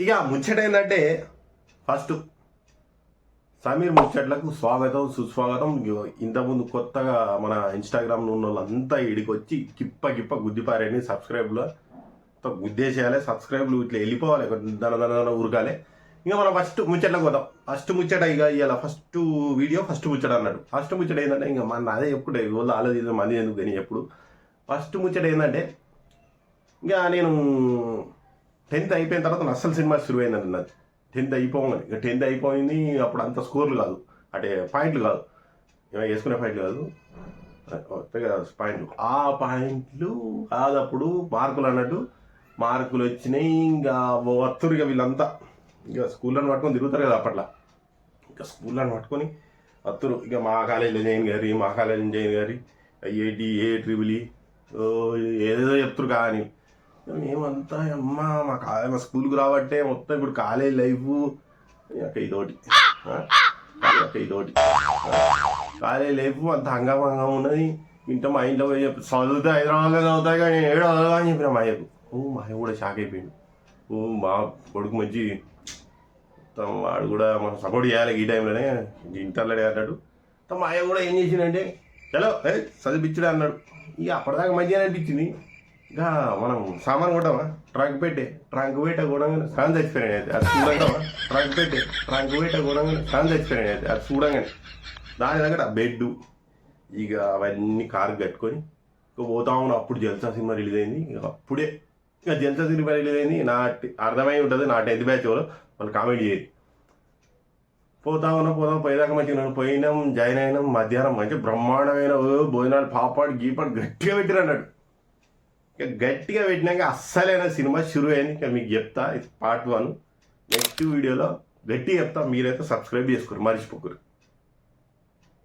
ఇక ముచ్చట ఏంటంటే ఫస్ట్ సమీర్ ముచ్చట్లకు స్వాగతం సుస్వాగతం. ఇంతకుముందు కొత్తగా మన ఇన్స్టాగ్రామ్ ఉన్న వాళ్ళంతా ఇడికి వచ్చి కిప్ప గిప్ప గుద్దిపారని సబ్స్క్రైబ్లో గుద్దేసేయాలి సబ్స్క్రైబ్లు ఇట్లా వెళ్ళిపోవాలి దన దన ఉరకాలి. ఇంకా మనం ఫస్ట్ ముచ్చట్లకు పోదాం. ఫస్ట్ ముచ్చట ఇక ఇవాళ ఫస్ట్ వీడియో ఫస్ట్ ముచ్చట అన్నాడు. ఫస్ట్ ముచ్చట ఏంటంటే ఇంకా మన అదే ఎప్పుడు వాళ్ళు ఆలోచించే మంది ఎందుకు కానీ ఎప్పుడు. ఫస్ట్ ముచ్చట ఏంటంటే ఇంకా నేను టెన్త్ అయిపోయిన తర్వాత అస్సలు సినిమా శురు అయిందండి అన్నది టెన్త్ అయిపోగానే. ఇక టెన్త్ అయిపోయింది అప్పుడు అంత స్కోర్లు కాదు. అంటే పాయింట్లు కాదు. ఏమైనా వేసుకునే పాయింట్లు కాదు. పాయింట్లు. ఆ పాయింట్లు కాదప్పుడు మార్కులు అన్నట్టు మార్కులు వచ్చినాయి ఇంకా వస్తురు ఇక వీళ్ళంతా. ఇక స్కూళ్ళని పట్టుకొని తిరుగుతారు కదా అప్పట్లో. ఇంకా స్కూళ్ళని పట్టుకొని వత్తురు. ఇక మా కాలేజీలో జైన్ గారి మా కాలేజీలో జైన్ గారి ఐఐటి ఏ ట్రిబుల్ ఏదేదో చెప్తురు కానీ మేమంతా అమ్మ మా కాలే మా స్కూల్కి రాబట్టే మొత్తం ఇప్పుడు కాలేజ్ లైఫ్ ఇక ఇదోటి. ఇక ఇదోటి. కాలేజ్ లైఫ్ అంత హంగామంగా ఉన్నది. ఇంత మా ఇంట్లో పోయి చెప్పి చదివితే హైదరాబాద్లో చదువుతాయి కానీ ఏడు చదవగా అని చెప్పిన మా అయ్యకు. ఓ మా అయ్య కూడా షాక్ అయిపోయింది ఓ మా కొడుకు మంచి మొత్తం వాడు కూడా మనం సపోర్ట్ చేయాలి ఈ టైంలోనే. ఇంటర్లో అన్నాడు మొత్తం మా అయ్య కూడా ఏం చేసిందంటే చలో ఏ అన్నాడు. ఇక అప్పటిదాకా మంచిగా అనిపించింది. ఇంకా మనం సామాన్ కొట్టామా ట్రంక్ పెట్టే ట్రంక్ పెట్టే కూడంగానే సాన్ చచ్చిపోయాను అయితే. అది చూడంగామా ట్రంక్ పెట్టే ట్రంక్ పెట్టే కూడంగానే సాన్ చచ్చిపోయాను అయితే. అది చూడంగానే. దాని దగ్గర బెడ్ ఇక అవన్నీ కారు కట్టుకొని ఇక పోతా ఉన్నాం. అప్పుడు జల్సా సినిమా రిలీజ్ అయింది. ఇక అప్పుడే ఇక జల్సా సినిమా రిలీజ్ అయింది. నా అర్థమై ఉంటుంది. నా టెన్త్ బ్యాచ్ వాళ్ళు వాళ్ళు కామెడీ చేయదు పోతా ఉన్నాం పోతాం పోయేదాకా మంచిగా పోయినాం జాయిన్ అయినాం. మధ్యాహ్నం మంచి బ్రహ్మాండమైన భోజనాలు పాపాడు గీపాడు గట్టిగా పెట్టిరు అన్నాడు ఇక గట్టిగా పెట్టినాక అస్సలైన సినిమా షురు అయింది ఇక మీకు చెప్తా ఇది పార్ట్ వన్ నెక్స్ట్ వీడియోలో గట్టిగా చెప్తా మీరైతే సబ్స్క్రైబ్ చేసుకోరు మర్చిపోకరు